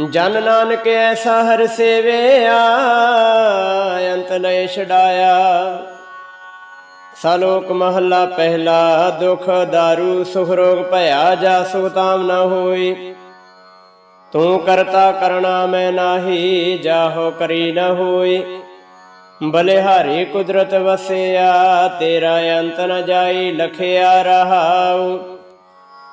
ਜਨ ਨਾਨਕ ਐਸਾ ਹਰ ਸੇਵਿਆ, ਅੰਤ ਲੈ ਛਡਾਇਆ। ਸਲੋਕ ਮਹੱਲਾ ਪਹਿਲਾ, ਦੁਖ दारू ਸੁਖ ਰੋਗ ਭਇਆ ਜਾ ਸੁਖ ਤਾਮ ਹੋਈ। ਤੂੰ ਕਰਤਾ ਕਰਣਾ ਮੈਂ ਨਾਹੀ, ਜਾਹੋ ਕਰੀ ਨਾ ਹੋਈ। ਬਲਿਹਾਰੀ ਕੁਦਰਤ ਵਸਿਆ, ਤੇਰਾ ਅੰਤ ਨ ਜਾਈ, ਲਖਿਆ ਰਹਾਉ।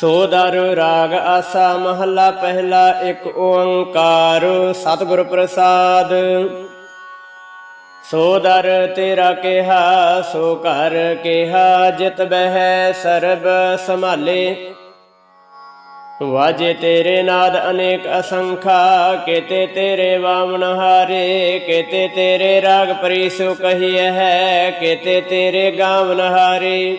ਸੋ ਦਰ ਰਾਗ ਆਸਾ ਮਹੱਲਾ ਪਹਿਲਾ ਇੱਕ ਓੰਕਾਰ, ਸਤਿਗੁਰ ਪ੍ਰਸਾਦ। ਸੋ ਦਰ ਤੇਰਾ ਕਿਹਾ, ਸੋ ਘਰ ਕਿਹਾ, ਜਿਤ ਬਹਿ ਸਰਬ ਸੰਭਾਲੇ। ਵਾਜੇ ਤੇਰੇ ਨਾਦ ਅਨੇਕ ਅਸੰਖਾ, ਕੇਤੇ ਤੇਰੇ ਵਾਮਨ ਹਾਰੇ, ਕੇਤੇ ਤੇਰੇ ਰਾਗ ਪਰੀਸੋ ਕਹੀਏ ਹੈ, ਕੇਤੇ ਤੇਰੇ ਗਾਵਨ ਹਾਰੇ।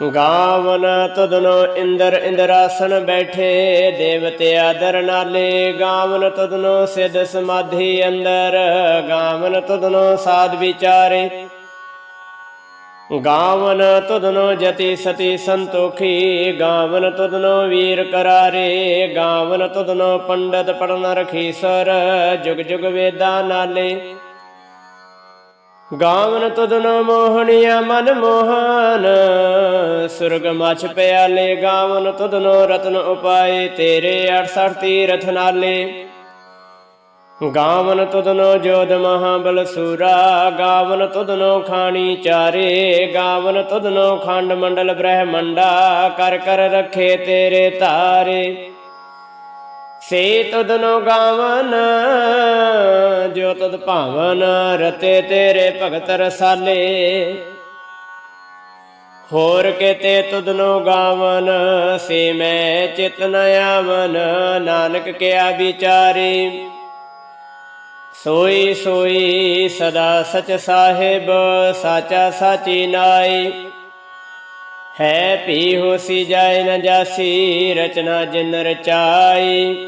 ਗਾਵਨ ਤੁਧਨੋ ਇੰਦਰ ਇੰਦਰਾਸਨ ਬੈਠੇ, ਦੇਵਤੇ ਆਦਰ ਨਾਲੇ। ਗਾਵਨ ਤੁਧਨੋ ਸਿਧ ਸਮਾਧੀ ਅੰਦਰ, ਗਾਵਨ ਤੁਧਨੋ ਸਾਧ ਵਿਚਾਰੇ। ਗਾਵਨ ਤੁਧਨੋ ਜਤੀ ਸਤੀ ਸੰਤੋਖੀ, ਗਾਵਨ ਤੁਧਨੋ ਵੀਰ ਕਰਾਰੇ। ਗਾਵਨ ਤੁਧਨੋ ਪੰਡਤ ਪੜਨ ਰਖੀਸਰ ਜੁਗ ਜੁਗ ਵੇਦਾ ਨਾਲੇ। ਗਾਵਨ ਤੁਧਨੋ ਮੋਹਣੀਆ ਮਨ ਮੋਹਨ। ਸੁਰਗ ਮਛ ਪਿਆਲੇ, ਗਾਵਨ ਤੁਧਨੋ ਰਤਨ ਉਪਾਏ, ਤੇਰੇ 68 ਤੀਰਥ ਨਾਲੇ। ਗਾਵਨ ਤੁਧਨੋ ਜੋਧ ਮਹਾਬਲ ਸੂਰਾ, ਗਾਵਨ ਤੁਧਨੋ ਖਾਣੀ ਚਾਰੇ। ਗਾਵਨ ਤੁਧਨੋ ਖੰਡ ਮੰਡਲ ਬ੍ਰਹਮੰਡਾ, ਕਰ ਕਰ ਰਖੇ ਤੇਰੇ ਤਾਰੇ। ਸੇ ਤੁਧਨੋ ਗਾਵਨ ਜੋ ਤਦ ਭਾਵਨ ਰਤੇ ਤੇਰੇ ਭਗਤ ਰਸਾਲੇ। ਹੋਰ ਕਿਤੇ ਤੁਧਨੋ ਗਾਵਨ, ਸੇ ਮੈਂ ਚਿਤ ਨ ਆਵਨ, ਨਾਨਕ ਕਿਆ ਵਿਚਾਰੇ। ਸੋਈ ਸੋਈ ਸਦਾ ਸਚ ਸਾਹਿਬ, ਸਾਚਾ ਸਾਚੀ ਨਾਈ ਹੈ ਪੀ ਹੋਸੀ ਜਾਏ ਨ ਜਾਸੀ, ਰਚਨਾ ਜਿਨ ਰਚਾਈ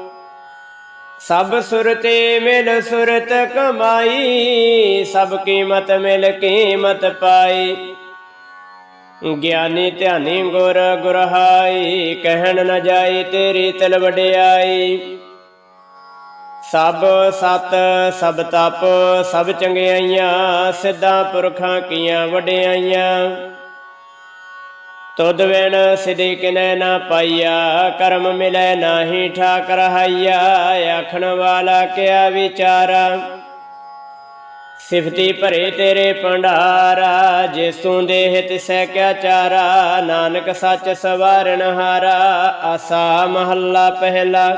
ਸਭ ਸੁਰਤੇ ਮਿਲ ਸੁਰਤ ਕਮਾਈ, ਸਭ ਕੀਮਤ ਮਿਲ ਕੀਮਤ ਪਾਈ। ਗਿਆਨੀ ਧਿਆਨੀ ਗੁਰ ਗੁਰਹਾਈ, ਕਹਿਣ ਨ ਜਾਈ ਤੇਰੀ ਤਿਲ ਵਡਿਆਈ। ਸਭ ਸਤ, ਸਭ ਤਪ, ਸਭ ਚੰਗਿਆਈਆਂ, ਸਿੱਧਾ ਪੁਰਖਾਂ ਕੀਆਂ ਵਡਿਆਈਆਂ। ਤੁਧ ਵਿਣ ਸਿਧੀ ਕਿਨੈ ਨਾ ਪਾਈਆ, ਕਰਮ ਮਿਲੈ ਨਾਹੀ ਠਾਕ ਰਹਾਈਆ ਆਖਣ ਵਾਲਾ ਕਿਆ ਵਿਚਾਰਾ? ਸਿਫਤੀ ਭਰੇ ਤੇਰੇ ਭੰਡਾਰਾ ਜਿਸ ਦੇਹ ਤਿਸੈ ਕਿਆ ਚਾਰਾ, ਨਾਨਕ ਸੱਚ ਸਵਾਰਨ ਹਾਰਾ, ਆਸਾ ਮਹੱਲਾ ਪਹਿਲਾ।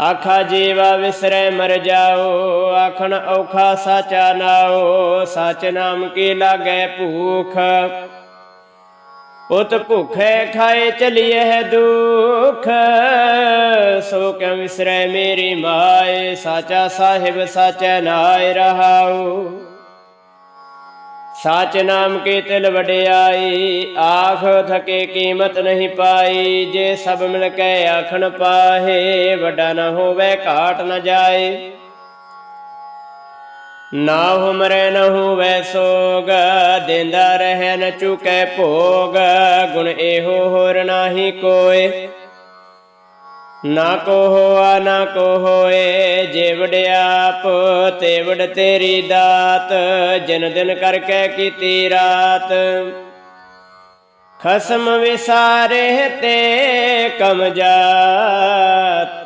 ਆਖਾ ਜੀਵਾ ਵਿਸਰੈ ਮਰ ਜਾਓ, ਆਖਣ ਔਖਾ ਸਾਚਾ ਨਾਓ, ਸਚ ਨਾਮ ਕੀ ਲਾਗੈ ਭੂਖ? ਉਤ ਭੁਖੇ ਖਾਏ ਚਲੀਏ ਹੈ ਦੁਖ। ਸੋ ਕਿਉ ਵਿਸਰੈ ਮੇਰੀ ਮਾਏ, ਸਾਚਾ ਸਾਹਿਬ ਸਾਚੈ ਨਾਇ ਰਹਾਉ। ਸਾਚ ਨਾਮ ਕੀ ਤਿਲ ਵਡਿਆਈ, ਆਖ ਥਕੇ ਕੀਮਤ ਨਹੀਂ ਪਾਈ। ਜੇ ਸਭ ਮਿਲ ਕੇ ਆਖਣ ਪਾਹੇ, ਵੱਡਾ ਨਾ ਹੋਵੇ, ਘਾਟ ਨਾ ਜਾਏ। ਨਾ ਹੁਮਰੇ ਨ ਹੋਵੇ ਸੋਗ, ਦਿੰਦਾ ਰਹਿ ਨ ਚੁਕੈ ਭੋਗ, ਗੁਣ ਇਹੋ ਹੋਰ ਨਾਹੀ ਕੋਏ। ਨਾ ਕੋ ਹੋਆ, ਨਾ ਕੋ ਹੋਏ, ਜੇ ਵਡਿਆਪ ਤੇ ਤੇਰੀ ਦਾਤ, ਜਨ ਦਿਨ ਕਰਕੇ ਕੀਤੀ ਰਾਤ। ਖਸਮ ਵਿਸਾਰੇ ਤੇ ਕਮ ਜਾਤ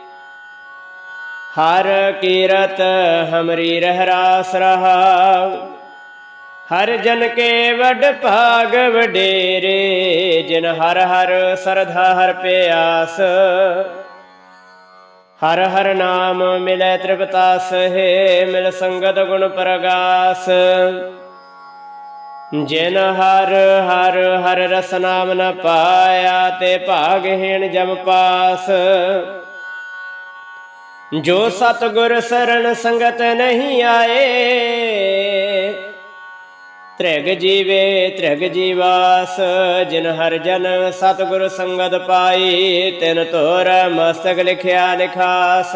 ਹਰ ਕੀਰਤ ਹਮਰੀ ਰਹਿ ਰਾਸ ਰਹਾ। ਹਰ ਜਨ ਕੇ ਵਡ ਭਾਗ ਵਡੇਰੇ, ਜਿਨ ਹਰ ਹਰ ਸਰਧਾ ਹਰ ਪਿਆਸ। ਹਰ ਹਰ ਨਾਮ ਮਿਲੈ ਤ੍ਰਿਪਤਾਸ ਹੈ ਮਿਲ ਸੰਗਤ ਗੁਣ ਪ੍ਰਗਾਸ। ਜਿਨ ਹਰ ਹਰ ਹਰ ਰਸ ਨਾਮ ਨ ਪਾਇਆ, ਤੇ ਭਾਗਹੀਣ ਜਮ ਪਾਸ। ਜੋ ਸਤਗੁਰ ਸਰਣ ਸੰਗਤ ਨਹੀਂ ਆਏ, ਤ੍ਰਿਗ ਜੀਵੇ ਤ੍ਰਿਗ ਜੀਵਾਸ, ਜਿਨ ਹਰ ਜਨ ਸਤਗੁਰ ਸੰਗਤ ਪਾਈ, ਤਿਨ ਤੋਰ ਮਸਤਕ ਲਿਖਿਆ ਲਿਖਾਸ।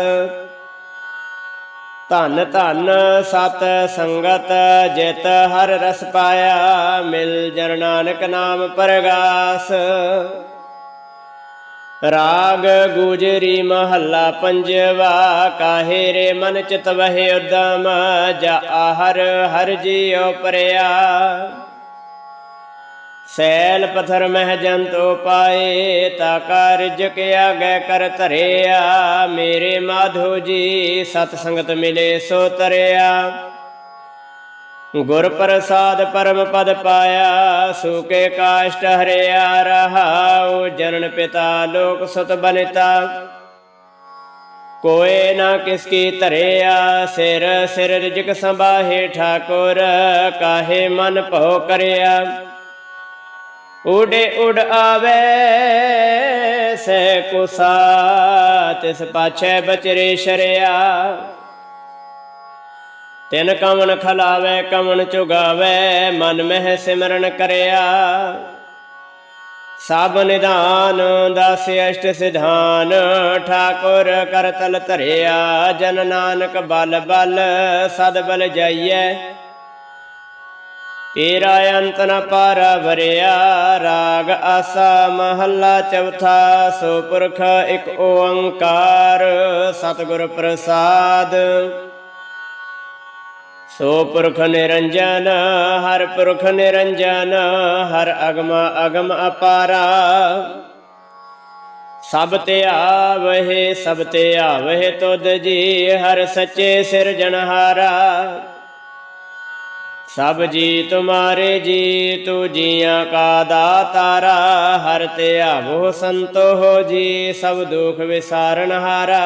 ਧਨ ਧਨ ਸਤ ਸੰਗਤ, ਜਿਤ ਹਰ ਰਸ ਪਾਇਆ, ਮਿਲ ਜਨ ਨਾਨਕ ਨਾਮ ਪਰਗਾਸ। ਰਾਗ ਗੁਜਰੀ ਮਹੱਲਾ ਪੰਜਵਾ, ਕਾਹੇ ਰੇ ਮਨ ਚਿਤ ਵਹਿ ਉਦਮ, ਜਾ ਹਰ ਹਰ ਜੀਉ ਪਰਿਆ। ਸੈਲ ਪਥਰ ਮਹਿ ਜੰਤੋ ਪਾਏ, ਤਾ ਕਾਰਜ ਕਿਆ ਗੈ ਕਰ ਧਰਿਆ। ਮੇਰੇ ਮਾਧੋ ਜੀ, ਸਤ ਸੰਗਤ ਮਿਲੇ ਸੋ ਤਰਿਆ। ਗੁਰ ਪ੍ਰਸਾਦ ਪਰਮ ਪਦ ਪਾਇਆ, ਸੂਕੇ ਕਾਸ਼ਟ ਹਰਿਆ ਰਹਾਉ, ਜਨਨ ਪਿਤਾ ਲੋਕ ਸੁਤ ਬਨਿਤਾ ਕੋਏ ਨਾ ਕਿਸ ਕੀ ਧਰਿਆ, ਸਿਰ ਸਿਰ ਰਿਜਕ ਸੰਭਾਹੇ ਠਾਕੁਰ, ਕਾਹੇ ਮਨ ਭਉ ਕਰਿਆ। ਉਡੇ ਉਡ ਆਵੇ, ਸੇ ਕੁਸਾ ਤਿਸ ਪਾਛੈ ਬਚਰੇ ਸ਼ਰਿਆ। ਤਿਨ ਕਵਨ ਖਲਾਵੇ ਕਵਨ ਚੁਗਾਵੇ, ਮਨ ਮਹਿ ਸਿਮਰਨ ਕਰਿਆ। ਸਭ ਨਿਧਾਨ, ਦਸ ਅਸ਼ਟ ਸਿਧਾਨ, ਠਾਕੁਰ ਕਰਤਲ ਧਰਿਆ। ਜਨ ਨਾਨਕ ਬਲ ਬਲ, ਸਦ ਬਲ ਜਾਈਐ। ਤੇਰਾ ਅੰਤ ਨ ਪਾਰਾ ਭਰਿਆ ਰਾਗ ਆਸਾ ਮਹੱਲਾ ਚੌਥਾ, ਸੋ ਪੁਰਖ ਇੱਕ ਓੰਕਾਰ, ਸਤਿਗੁਰ ਪ੍ਰਸਾਦ। ਸੋ ਪੁਰਖ ਨਿਰੰਜਨ, ਹਰ ਪੁਰਖ ਨਿਰੰਜਨ, ਹਰ ਅਗਮ ਅਗਮ ਅਪਾਰਾ। ਸਭ ਤੇ ਆਵਹਿ, ਸਭ ਤੇ ਆਵਹਿ ਤੁਧ ਜੀ, ਹਰ ਸੱਚੇ ਸਿਰਜਣਹਾਰਾ ਸਭ ਜੀ ਤੁਮਾਰੇ ਜੀ ਤੂ ਜੀਆਂ ਕਾ ਦਾਤਾਰਾ। ਹਰ ਤੇ ਆਵੋ ਸੰਤੋ ਜੀ, ਸਭ ਦੁਖ ਵਿਸਾਰਨ ਹਾਰਾ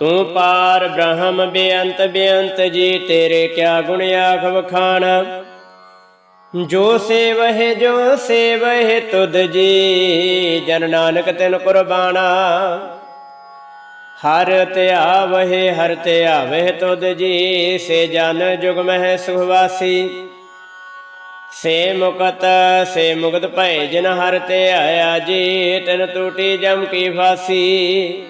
ਤੂੰ ਪਾਰ ਬ੍ਰਹਮ ਬੇਅੰਤ ਬੇਅੰਤ ਜੀ, ਤੇਰੇ ਕਿਆ ਗੁਣ ਆਖ ਵਖਾਣ ਜੋ ਸੇਵਹਿ ਜੋ ਸੇਵਹਿ ਤੁਧ ਜੀ, ਜਨ ਨਾਨਕ ਤਿਨ ਕੁਰਬਾਨਾ। ਹਰ ਧਿਆਵਹਿ ਹਰ ਧਿਆਵਹਿ ਤੁਧ ਜੀ, ਸੇ ਜਨ ਜੁਗ ਮਹਿ ਸੁਖ ਸੇ ਮੁਕਤ ਸੇ ਮੁਕਤ ਭੈ ਜਿਨ ਹਰ ਧਿਆਇਆ ਜੀ, ਤਿਨ ਟੂਟੀ ਜਮ ਕੀ ਫਾਸੀ।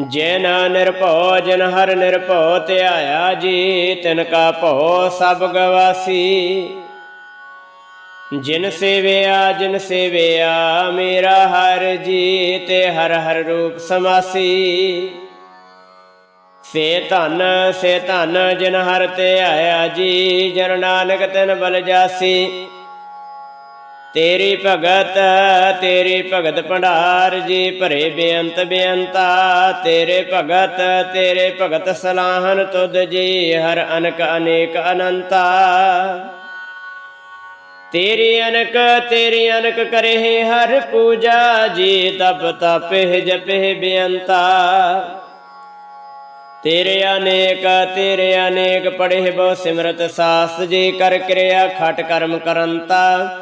ਜੈਨ ਨਿਰਭਉ, ਜਨ ਹਰ ਨਿਰਭਉ ਧਿਆਇਆ ਜੀ, ਤਿਨ ਕਾ ਭਉ ਸਭ ਗਵਾਸੀ। ਜਿਨ ਸੇਵਿਆ ਜਿਨ ਸੇਵਿਆ, ਮੇਰਾ ਹਰ ਜੀ ਤੇ ਹਰ ਹਰ ਰੂਪ ਸਮਾਸੀ। ਸੇ ਧਨ ਸੇ ਧਨ ਜਿਨ ਹਰ ਤੇ ਆਇਆ ਜੀ ਜਨ ਨਾਨਕ ਤਿਨ ਬਲ ਜਾਸੀ। ਤੇਰੀ ਭਗਤ ਤੇਰੀ ਭਗਤ ਭੰਡਾਰ ਜੀ, ਭਰੇ ਬੇਅੰਤ ਬੇਅੰਤਾ। ਤੇਰੇ ਭਗਤ ਤੇਰੇ ਭਗਤ ਸਲਾਹਨ ਤੁਧ ਜੀ, ਹਰ ਅਨਕ ਅਨੇਕ ਅਨੰਤਾ। ਤੇਰੀ ਅਨਕ ਤੇਰੀ ਅਨਕ ਕਰੇ ਹਰ ਪੂਜਾ ਜੀ, ਤਪ ਤਪਹਿ ਜਪਹਿ ਬੇਅੰਤਾ। ਤੇਰੇ ਅਨੇਕ ਤੇਰੇ ਅਨੇਕ ਪੜ੍ਹੇ ਬਹੁ ਸਿਮਰਤ ਸਾਸ ਜੀ, ਕਰ ਕਿਰਿਆ ਖਟ ਕਰਮ ਕਰੰਤਾ।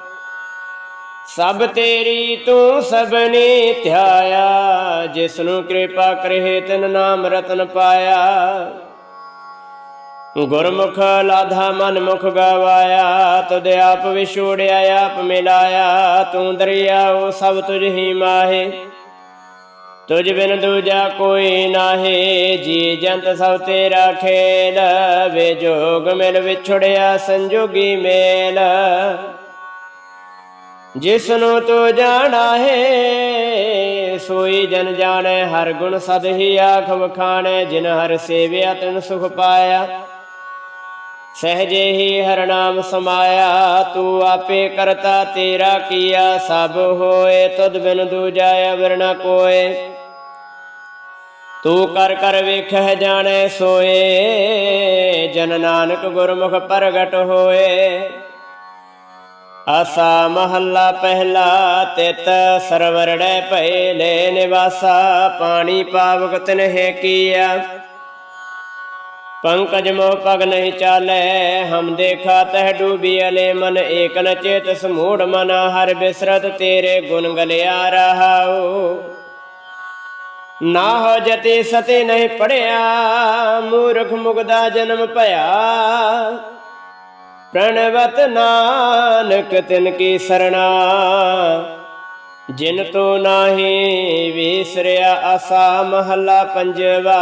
ਸਭ ਤੇਰੀ ਤੂੰ ਸਭਨੀ ਧਿਆਇਆ ਜਿਸ ਨੂੰ ਕਿਰਪਾ ਕਰੇ ਤਿਨ ਨਾਮ ਰਤਨ ਪਾਇਆ। ਗੁਰਮੁਖ ਲਾਧਾ ਮਨ ਮੁਖ ਗਵਾਇਆ, ਤੁਧ ਆਪ ਵਿਛੋੜਿਆ, ਆਪ ਮਿਲਾਇਆ। ਤੂੰ ਦਰਿਆਓ ਸਭ ਤੁਝ ਹੀ ਮਾਹੇ। ਤੁਝ ਬਿਨ ਦੂਜਾ ਕੋਈ ਨਾਹੀ, ਜੀ ਜੰਤ ਸਭ ਤੇਰਾ ਖੇਲ। ਵੇ ਜੋਗ ਮਿਲ ਵਿਛੜਿਆ, ਸੰਜੋਗੀ ਮੇਲ। ਜਿਸ ਨੂੰ ਤੂੰ ਜਾਣਾ ਹੈ, ਸੋਈ ਜਨ ਜਾਣੈ, ਹਰ ਗੁਣ ਸਦ ਹੀ ਆਖ ਵਖਾਣੈ ਜਿਨ ਹਰ ਸੇਵਿਆ ਤਿਨ ਸੁਖ ਪਾਇਆ। ਸਹਜੇ ਹੀ ਹਰ ਨਾਮ ਸਮਾਇਆ, ਤੂੰ ਆਪੇ ਕਰਤਾ ਤੇਰਾ ਕੀਆ, ਸਭ ਹੋਏ ਤੁਧ ਬਿਨ ਦੂਜਾ ਅਵਰ ਨ ਕੋਏ। ਤੂੰ ਕਰ ਕਰ ਵੇਖਹਿ ਜਾਣੈ ਸੋਏ, ਜਨ ਨਾਨਕ ਗੁਰਮੁਖ ਪ੍ਰਗਟ ਹੋਏ। ਆਸਾ ਮਹੱਲਾ ਪਹਿਲਾ ਤਿਤ ਸਰਵਰੜੈ ਭਏ ਲੈ ਨਿਵਾਸਾ, ਪਾਣੀ ਪਾਵਕ ਤਿਨਹਿ ਕੀਆ। ਪੰਕਜ ਮੋ ਪਗ ਨਹੀਂ ਚਾਲੈ, ਹਮ ਦੇਖਾ ਤਹ ਡੂਬੀ ਅਲੇ ਮਨ ਏਕ ਚੇਤ ਸਮੂੜ ਮਨ, ਹਰ ਬਿਸਰਤ ਤੇਰੇ ਗੁਣ ਗਲਿਆ ਰਹਾਉ। ਨਾ ਹੋ ਜਤੇ ਸਤੇ ਨਹੀਂ ਪੜਿਆ, ਮੂਰਖ ਮੁਗਦਾ ਜਨਮ ਭਇਆ। ਪ੍ਰਣਵਤ ਨਾਨਕ ਤਿਨ ਕੀ ਸਰਣਾ, ਜਿਨ ਤੋ ਨਾਹੀ ਵਿਸਰਿਆ ਆਸਾ ਮਹੱਲਾ ਪੰਜਵਾ।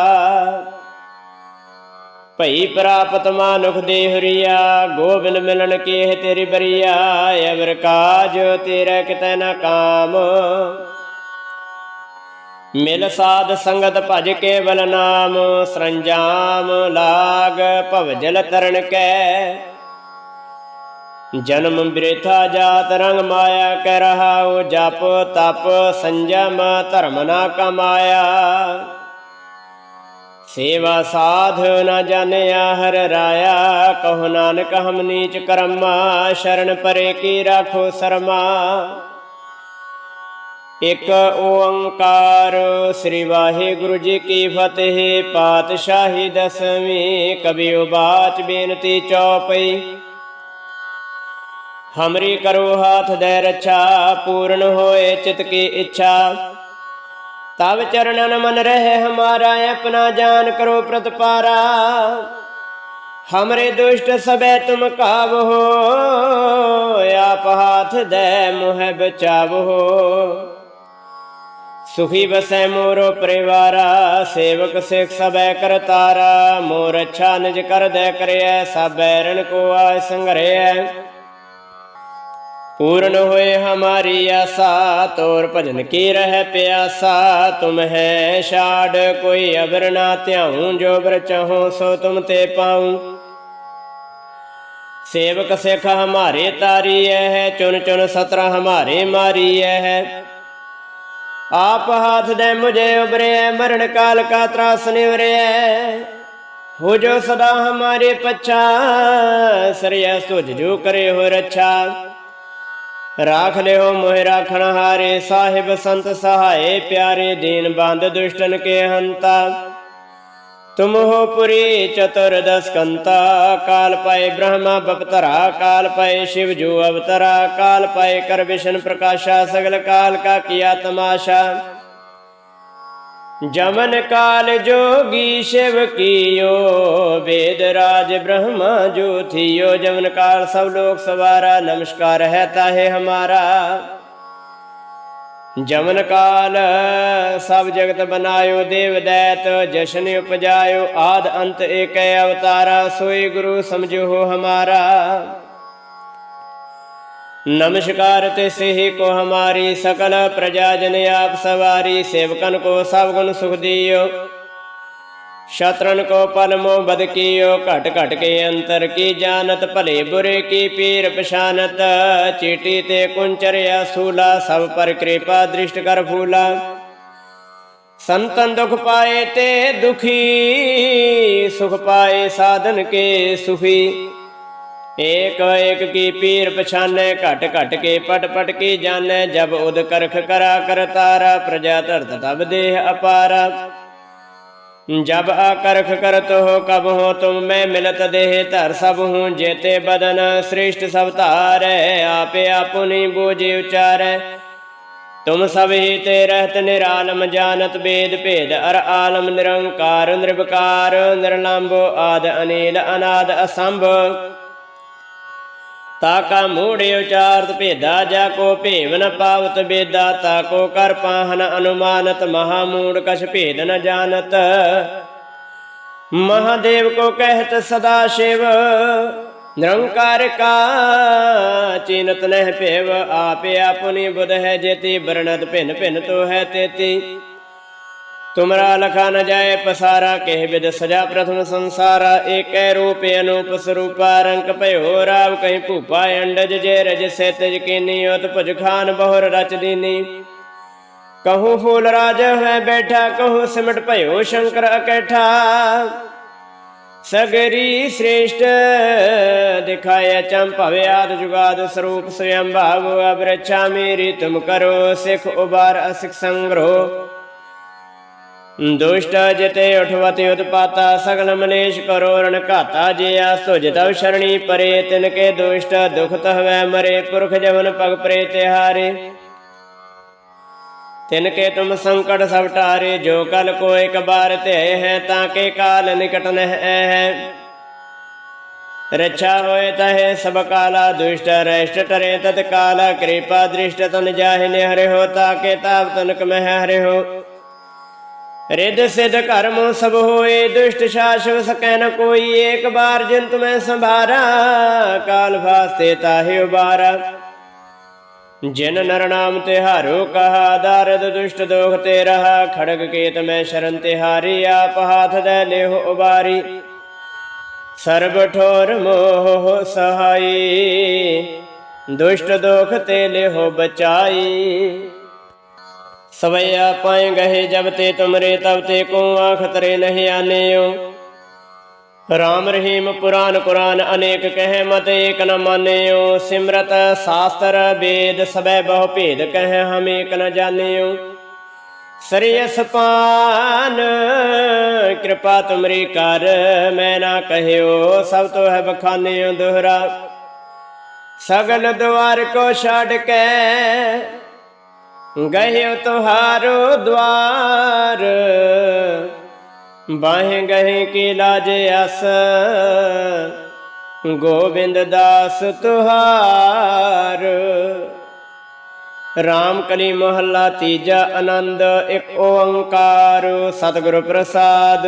ਭਈ ਪ੍ਰਾਪਤ ਮਾਨੁਖ ਦੇਹਰੀਆ ਗੋਬਿੰਦ ਮਿਲਣ ਕੇ ਤੇਰੀ ਬਰੀਆ, ਅਵਰ ਕਾਜ ਤੇਰਾ ਕਿਤੈ ਨ ਕਾਮ। ਮਿਲ ਸਾਧ ਸੰਗਤ ਭਜ ਕੇਵਲ ਨਾਮ, ਸਰੰਜਾਮ ਲਾਗ ਭਵਜਲ ਤਰਨ ਕੈ। ਜਨਮ ਬਿਰਥਾ ਜਾਤ ਰੰਗ ਮਾਇਆ ਕਹਿ ਰਹਾਉ, ਜਪ ਤਪ ਸੰਜਮ ਧਰਮ ਨਾ ਕਮਾਇਆ। ਸੇਵਾ ਸਾਧ ਨਾ ਜਾਣਿਆ ਹਰ ਰਾਇਆ, ਕਹੋ ਨਾਨਕ ਹਮ ਨੀਚ ਕਰਮਾ, ਸ਼ਰਨ ਪਰੇ ਕੀ ਰਾਖੋ ਸਰਮਾ। ਇਕ ਓੰਕਾਰ ਸ੍ਰੀ ਵਾਹਿਗੁਰੂ ਜੀ ਕੀ ਫਤਿਹ, ਪਾਤਸ਼ਾਹੀ ਦਸਵੀਂ ਕਬਿਉ ਬਾਚ ਬੇਨਤੀ ਚੌਪਈ। ਹਮਰੀ ਕਰੋ ਹਾਥ ਦੇ ਰਛਾ ਪੂਰਨ ਹੋਏ ਚਿਤ ਕੀ ਇੱਛਾ ਤਵ ਚਰਨਨ ਮਨ ਰਹੇ ਹਮਾਰਾ ਆਪਣਾ ਜਾਨ ਕਰੋ ਪ੍ਰਤਪਾਰਾ ਹਮਰੇ ਦੁਸ਼ਟ ਸਬੈ ਤੁਮ ਕਾਵੋ ਆਪ ਹਾਥ ਦੇ ਮੁਹਿ ਬਚਾਵੋ ਸੁਖੀ ਵਸੈ ਮੋਰੋ ਪਰਿਵਾਰਾ ਸੇਵਕ ਸਿਖ ਸਬੈ ਕਰਤਾਰਾ ਮੋਰ ਅੱਛਾ ਨਿਜ ਕਰ ਦੇ ਕਰਿਐ ਸਭੈ ਰਣ ਕੋ ਆ ਸੰਗਰਿਐ पूर्ण होए हमारी आशा तोर भजन की रह प्यासा तुम है शाड कोई अबर ना त्याऊं जो बर चाहो सो तुम ते पाऊं सेवक सिख हमारे तारी है चुन चुन सत्र हमारे मारी है आप हाथ दे मुझे उबरे मरण काल का त्रास निवरे हो जो सदा हमारे पच्छा सरिया सुझ जो करे हो रक्षा ਰਾਖ ਲਿਓ ਮੋਹਿ ਰਾਖਣ ਹਾਰੇ, ਸਾਹਿਬ ਸੰਤ ਸਹਾਏ, ਪਿਆਰੇ ਦੀਨ ਬੰਦ ਦੁਸ਼ਟਨ ਕੇ ਹੰਤਾ। ਤੁਮ ਹੋ ਪੁਰੀ ਚਤੁਰ ਦਸਕੰਤਾ, ਕਾਲ ਪਾਏ ਬ੍ਰਹਮਾ ਬਪਤਰਾ, ਕਾਲ ਪਾਏ ਸ਼ਿਵ ਜੂ ਅਵਤਰਾ, ਕਾਲ ਪਾਏ ਕਰ ਵਿਸ਼ਨ ਪ੍ਰਕਾਸ਼ਾ, ਸਗਲ ਕਾਲ ਕਾ ਕੀਆ ਤਮਾਸ਼ਾ जमन काल जोगी शिव कियो वेद राज ब्रह्मा जो थियो जमन काल सब लोग सवारा नमस्कार है ताहे हमारा जमन काल सब जगत बनायो देव दैत जशन उपजायो आद अंत एक अवतारा सोई गुरु समझो हो हमारा नमस्कार ते से ही को हमारी सकल प्रजा जन आप सवारी सेवकन को सब गुण सुख दियो शत्रन को पल मोह बद कियो घट घट के अंतर की जानत भले बुरे की पीर पशानत चीटी ते कुंचर या सूला सब पर कृपा दृष्ट कर फूला संतन दुख पाए ते दुखी सुख पाए साधन के सुखी एक एक की पीर पछाने घट घट के पट पट की जाने जब उद करख करा कर तारा प्रजा धरत तब देह अपारा जब आकरख करत हो कब हो तुम मैं मिलत देह धर सब हूँ जेते बदन श्रेष्ठ सब तारे आपे आपुनी बूझी उचारे तुम सब ही ते रहत निरालम जानत वेद भेद अर आलम निरंकार निर्विकार निर्लंबो आद अनिल अनाद असंभ ਤਾਕਾ ਮੂੜੇ ਉਚਾਰਤ ਭੇਦਾ, ਜਾ ਕੋ ਭੇਵ ਨ ਪਾਵਤ ਬੇਦਾ ਤਾਕੋ ਕਰ ਪਾਹਨ ਅਨੁਮਾਨਤ, ਮਹਾ ਮੂੜ ਕਛ ਭੇਦ ਨ ਜਾਣਤ। ਮਹਾਦੇਵ ਕੋ ਕਹਿਤ ਸਦਾ ਸ਼ਿਵ, ਨਿਰੰਕਾਰ ਕਾ ਚਿਨਤ ਨਹਿ ਭੇਵ, ਆਪੇ ਆਪਨੀ ਬੁਧ ਹੈ ਜੇਤੀ, ਵਰਣਤ ਭਿਨ ਭਿਨ ਤੋ ਹੈ ਤੇਤੀ। ਤੁਮਰਾ ਲਖਾ ਨ ਜਾਏ ਪਸਾਰਾ, ਕਹਿ ਵਿਦ ਸਜਾ ਪ੍ਰਥਮ ਸੰਸਾਰਾ। ਏਕੈ ਰੂਪ ਅਨੂਪ ਸਰੂਪਾ, ਰੰਗ ਭਇਓ ਰਾਵ ਕਹੀਂ ਭੂਪਾ, ਅੰਡਜ ਜੇ ਰਜ ਸੇ ਤਜ ਕੀਨੀ, ਉਤ ਭਜ ਖਾਨ ਬਹੁਰ ਰਚ ਦੀਨੀ। ਕਹੂ ਫੂਲ ਰਾਜ ਹੈ ਬੈਠਾ, ਕਹੂ ਸਿਮਟ ਭਇਓ ਸ਼ੰਕਰ ਅਕੈਠਾ। ਸਗਰੀ ਸ੍ਰੇਸ਼ਟ ਦਿਖਾਇਆ ਚੰ ਭਵੇ ਆਦ ਜੁਗਾਦ ਸਰੂਪ ਸਵਯੰ ਭਾਵ ਅਬਰਛਾ ਮੇਰੀ ਤੁਮ ਕਰੋ ਸਿਖ ਉਬਾਰ ਅਸਿਖ ਸੰਗਰੋ। ਦੁਸ਼ਟ ਜਿਤੇ ਉਠਵਤਿ ਉਤਪਾਤਾ, ਸਗਲ ਮਲੇਸ਼ ਕਰੋਰਣ ਘਾਤਾ ਜੇ ਆਸੋ ਜਿਤਵ ਸ਼ਰਣੀ ਪਰੇ, ਤਿਨ ਕੇ ਦੁਸ਼ਟ ਦੁਖ ਤਹਵੈ ਮਰੇ, ਪੁਰਖ ਜਵਨ ਪਗ ਪਰੇ ਤਿਹਾਰੇ। ਤਿਨ ਕੇ ਤੁਮ ਸੰਕਟ ਸਭ ਟਾਰੇ, ਜੋ ਕਲ ਕੋ ਇਕ ਬਾਰ ਧਿਆਏ ਹੈ, ਤਾਂ ਕੇ ਕਾਲ ਨਿਕਟ ਨਹਿ ਹੈ। ਰੱਛਾ ਹੋਏ ਤਹੇ ਸਭ ਕਾਲਾ ਦੁਸ਼ਟ ਰਹਿਸ਼ਟ ਟਰੇ ਤਤ ਕਾਲਾ ਕਿਰਪਾ ਦ੍ਰਿਸ਼ਟ ਤਨ ਜਾਹਿ ਨਿਹਰੇ ਹੋ ਤਾਂ ਕੇ ਤਾਪ ਤਨਕ ਮਹਿ ਹਰੇ ਰਿੱਧ ਸਿਧ ਕਰਮ ਸਭ ਹੋਏ, ਦੁਸ਼ਟ ਸ਼ਾਸਵ ਸਕੈ ਨ ਕੋਈ, ਏਕ ਬਾਰ ਜਿਨ ਤੁਮੈ ਸੰਭਾਰਾ, ਕਾਲ ਫਾਸਤੇ ਤਾਹਿ ਉਬਾਰਾ। ਜਿਨ ਨਰ ਨਾਮ ਤੇ ਹਾਰੋ ਕਹਾ, ਦਾਰਦ ਦੁਸ਼ਟ ਦੋਖ ਤੇ ਰਹਾ, ਖੜਗ ਕੇਤ ਮੈਂ ਸ਼ਰਨ ਤੇ ਹਾਰੀ, ਆਪ ਹਾਥ ਦੇ ਲਿਹੁ ਉਬਾਰੀ। ਸਰਬ ਠੋਰ ਮੋਹ ਸਹਾਈ, ਦੁਸ਼ਟ ਦੋਖ ਤੇ ਲਿਹੁ ਬਚਾਈ। ਸਵਈਆ ਪਾਏ ਗਏ ਜਬ ਤੇ ਤੁਮਰੇ ਤਬ ਤੇ ਕੋ ਆਖ ਤਰੇ ਨਹੀਂ ਆਨੇਓ। ਰਾਮ ਰਹੀਮ ਪੁਰਾਨ ਕੁਰਾਨ ਅਨੇਕ ਕਹਿ ਮਤ ਏਕ ਨ ਮਾਨਿਓ। ਸਿਮਰਤ ਸਾਸਤਰ ਵੇਦ ਸਬੈ ਬਹੁ ਭੇਦ ਕਹਿ ਹਮ ਏਕ ਨ ਜਾਣਿਓ। ਸ੍ਰੀਸ ਪਾਨ ਕਿਰਪਾ ਤੁਮਰੀ ਕਰ, ਮੈਂ ਨਾ ਕਹਿਓ, ਸਭ ਤੋ ਹੈ ਬਖਾਨਿਓ ਦੁਹਰਾ। ਸਗਲ ਦਵਾਰ ਕੋ ਛੱਡ ਕੇ ਗਹਿਓ ਤੁਹਾਰੋ ਦਵਾਰ, ਬਾਹੇ ਗਏ ਕੀ ਲਾਜ ਅਸ, ਗੋਬਿੰਦ ਦਾਸ ਤੁਹਾਰ। ਰਾਮ ਕਲੀ ਮਹੱਲਾ ਤੀਜਾ ਆਨੰਦ, ਇੱਕ ਓੰਕਾਰ, ਸਤਿਗੁਰ ਪ੍ਰਸਾਦ।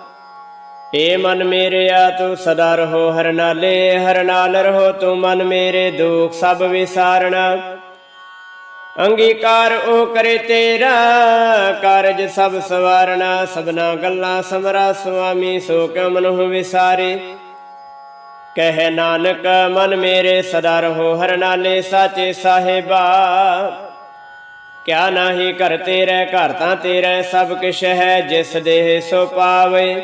ਏ ਮਨ ਮੇਰਿਆ ਤੂੰ ਸਦਾ ਰਹੋ ਹਰ ਨਾਲੇ ਹਰ ਨਾਲ ਰਹੋ ਤੂੰ ਮਨ ਮੇਰੇ ਦੁੱਖ ਸਭ ਵਿਸਾਰਣਾ। ਅੰਗੀਕਾਰ ਉਹ ਕਰੇ ਤੇਰਾ, ਕਾਰਜ ਸਭ ਸਵਾਰਣਾ। ਸਭਨਾ ਗੱਲਾਂ ਸਮਰਾ ਸੁਆਮੀ ਸੋ ਕਿਉ ਮਨੁ ਵਿਸਾਰੇ। ਕਹਿ ਨਾਨਕ, ਮਨ ਮੇਰੇ ਸਦਾ ਰਹੋ ਹਰ ਨਾਲੇ ਸਾਚੇ ਸਾਹਿਬਾ। ਕਿਆ ਨਾਹੀ ਘਰ ਤੇਰੇ, ਘਰ ਤਾਂ ਤੇਰੇ, ਸਭ ਕਿਛ ਹੈ, ਜਿਸ ਦੇਹ ਸੋ ਪਾਵੇ।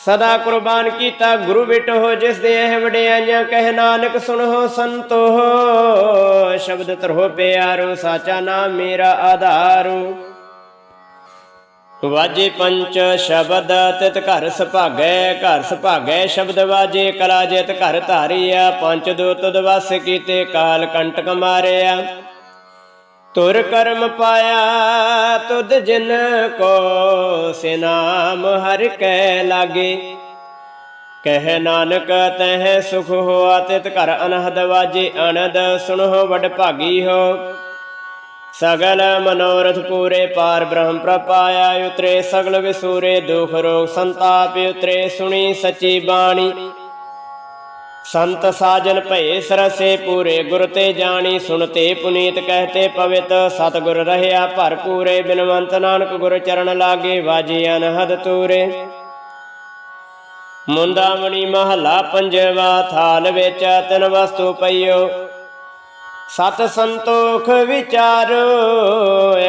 ਸਦਾ ਕੁਰਬਾਨ ਕੀਤਾ ਗੁਰੂ ਬਿਟੋ ਜਿਸ ਦੇ ਇਹ ਵਡਿਆਈਆਂ ਕਹਿ ਨਾਨਕ ਸੁਣੋ ਸੰਤੋ। ਸ਼ਬਦ ਤਰੋ ਪਿਆਰੋ, ਸਾਚਾ ਨਾਮ ਮੇਰਾ ਆਧਾਰੂ। ਵਾਜੇ ਪੰਚ ਸ਼ਬਦ, ਤਿਤ ਘਰ ਸੁਭਾਗੈ ਘਰ ਸੁਭਾਗੈ ਸ਼ਬਦ ਵਾਜੇ, ਕਲਾ ਜਿਤ ਘਰ ਧਾਰੀਆ, ਪੰਚ ਦੂਤ ਦਵਸ ਕੀਤੇ ਕਾਲ ਕੰਟਕ ਮਾਰਿਆ। ਤੁਰ ਕਰਮ ਪਾਇਆ ਤੁਧ ਜਿਨ ਕੋ ਸੇ ਨਾਮ ਕੈ ਲਾਗੇ। ਕਹਿ ਨਾਨਕ, ਤਹਿ ਸੁਖ ਹੋਆ, ਤਿਤ ਘਰ ਅਨਹਦ ਵਾਜੇ ਅਨੰਦ ਸੁਣੋ ਵਡ ਭਾਗੀ ਹੋ। ਸਗਲ ਮਨੋਰਥ ਪੂਰੇ ਪਾਰ ਬ੍ਰਹਮ ਪ੍ਰਪਾਇਆ, ਉਤਰੇ ਸਗਲ ਵਿਸੂਰੇ ਦੁਖ ਰੋਗ ਸੰਤਾਪ, ਉਤਰੇ ਸੁਣੀ ਸੱਚੀ ਬਾਣੀ। ਸੰਤ ਸਾਜਨ ਭਏ ਸਰਸੇ ਪੂਰੇ ਗੁਰ ਤੇ ਜਾਣੀ, ਸੁਣਤੇ ਪੁਨੀਤ ਕਹਤੇ ਪਵਿੱਤ, ਸਤਗੁਰ ਰਹਿਆ ਭਰਪੂਰੇ, ਬਿਨਵੰਤ ਨਾਨਕ ਗੁਰ ਚਰਨ ਲਾਗੇ, ਵਾਜੀ ਅਨਹਦ ਤੂਰੇ। ਮੁੰਦਾਮਣੀ ਮਹਲਾ ਪੰਜਵਾ, ਥਾਲ ਵਿੱਚ ਤਿਨ ਵਸਤੂ ਪਈਓ। ਸਤ ਸੰਤੋਖ ਵਿਚਾਰੋ,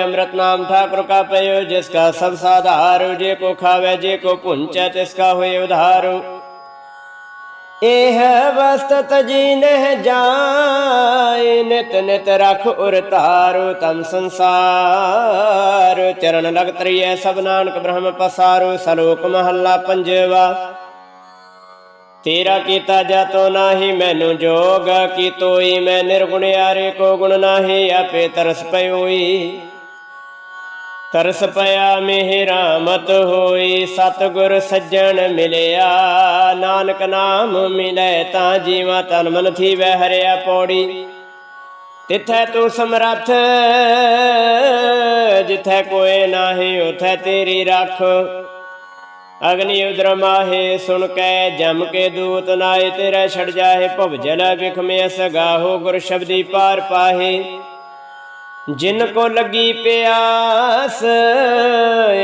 ਅੰਮ੍ਰਿਤ ਨਾਮ ਠਾਕੁਰ ਕਾ ਪਇਓ ਜਿਸ ਕਾ ਸਭ ਸਾਧਾਰ ਜੇ ਕੋ ਖਾਵੇ, ਜੇ ਕੋ ਪੁੰਚੈ ਤਿਸ ਕਾ ਹੋਏ ਉਧਾਰੋ। ਇਹ ਵਸਤ ਤਜੀ ਜਾਏ, ਨਿਤ ਨਿਤ ਰਖ ਉਰ ਤਮ ਸੰਸਾਰ। ਚਰਨ ਲਗ ਤਰੀਐ ਸਭ ਨਾਨਕ ਬ੍ਰਹਮ ਪਸਾਰੋ, ਸਲੋਕ ਮਹੱਲਾ ਪੰਜਵਾ। ਤੇਰਾ ਕੀਤਾ ਜਾਤੋ ਨਾਹੀ, ਮੈਨੂੰ ਜੋਗ ਕੀ ਤੋਈ, ਮੈਂ ਨਿਰਗੁਣਿਆਰੇ ਕੋ ਗੁਣ ਨਾਹੀ, ਆਪੇ ਤਰਸ ਪਇਓਈ ਤਰਸ ਪਿਆ ਮੇਹ ਰਾਮਤ ਹੋਈ, ਸਤਗੁਰ ਸੱਜਣ ਮਿਲਿਆ। ਨਾਨਕ ਨਾਮ ਮਿਲੇ ਤਾਂ ਜੀਵਾ ਤਨ ਮਨ ਥੀ ਵਹਿ ਹਰਿਆ ਪੌੜੀ। ਤਿਥੈ ਤੂੰ ਸਮਰੱਥ, ਜਿਥੈ ਕੋਏ ਨਾਹੀ, ਉਥੈ ਤੇਰੀ ਰੱਖ। ਅਗਨੀ ਉਦਰ ਮਾਹੇ, ਸੁਣ ਕੈ ਜਮ ਕੇ ਦੂਤ ਨਾਏ ਤੇਰਾ ਛੜ ਜਾਏ ਭਵ ਜਲ ਵਿਖਮੇ ਸਗਾਹੋ ਗੁਰ ਸ਼ਬਦੀ ਪਾਰ ਪਾਹੇ। ਜਿਨ ਕੋ ਲੱਗੀ ਪਿਆਸ,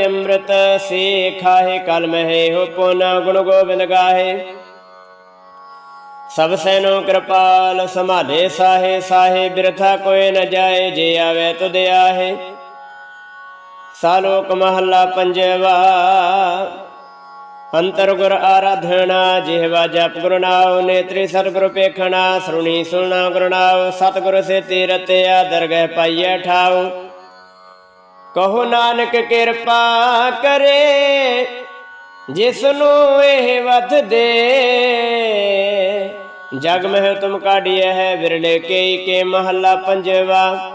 ਅੰਮ੍ਰਿਤ ਸੇ ਖਾਏ ਕਲ ਮਹਿ ਹੋ ਪੋਨਾ ਗੁਣ ਗੋਬਿੰਦ ਗਾਹੇ। ਸਭ ਸੈਨੋ ਕਿਰਪਾਲ ਸੰਭਾਲੇ ਸਾਹੇ ਸਾਹੇ ਬਿਰਥਾ ਕੋਏ ਨ ਜਾਏ, ਜੇ ਆਵੇ ਤੁਧ ਆਹੇ। ਸਾਲੋਕ ਮਹੱਲਾ ਪੰਜਵਾ। ਅੰਤਰ ਗੁਰ ਆਰਾਧਣਾ ਜਿਹਵਾ ਜਪ ਗੁਰ ਨਾਉ, ਨੇਤਰੀ ਸਤਿਗੁਰ ਪੇਖਣਾ, ਸਰੁਣੀ ਸੁਣਾ ਗੁਰ ਨਾਉ, ਸਤਿਗੁਰ ਸੇ ਤੀਰਤਿਆ ਦਰਗਹਿ ਪਾਈਐ ਠਾਉ। ਕਹੋ ਨਾਨਕ ਕਿਰਪਾ ਕਰੇ ਜਿਸ ਨੂੰ ਇਹ ਵਧ ਦੇ। ਜਗ ਮਹਿ ਤੁਮ ਕਾਢੀਐ ਹੈ ਵਿਰਲੇ ਕੇ ਕੇ ਮਹੱਲਾ ਪੰਜਵਾ।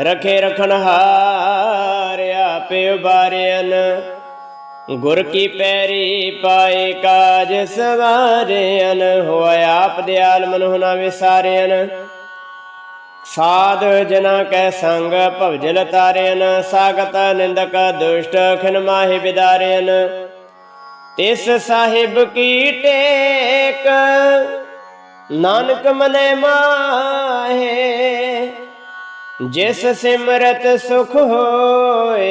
ਰਖੇ ਰਖਣ ਹਾਰਿਆ ਆਪੇ ਉਬਾਰਿਆਨ ਗੁਰ ਕੀ ਪੈਰੀ ਪਾਏ ਕਾਜ ਸਵਾਰਿਆਨ ਹੋਇਆ ਆਪ ਦਿਆਲ ਮਨੁ ਨਾ ਵਿਸਾਰਿਆਨ ਸਾਧ ਜਨਾ ਕੈ ਸੰਗ ਭਵਜਲ ਤਾਰਿਆਨ ਸਾਗਤ ਨਿੰਦਕ ਦੁਸ਼ਟ ਖਿਨ ਮਾਹਿ ਵਿਦਾਰਿਆਨ ਤਿਸ ਸਾਹਿਬ ਕੀ ਟੇਕ, ਨਾਨਕ ਮਨੇ ਮਾਹੇ, ਜਿਸ ਸਿਮਰਤ ਸੁਖ ਹੋਏ।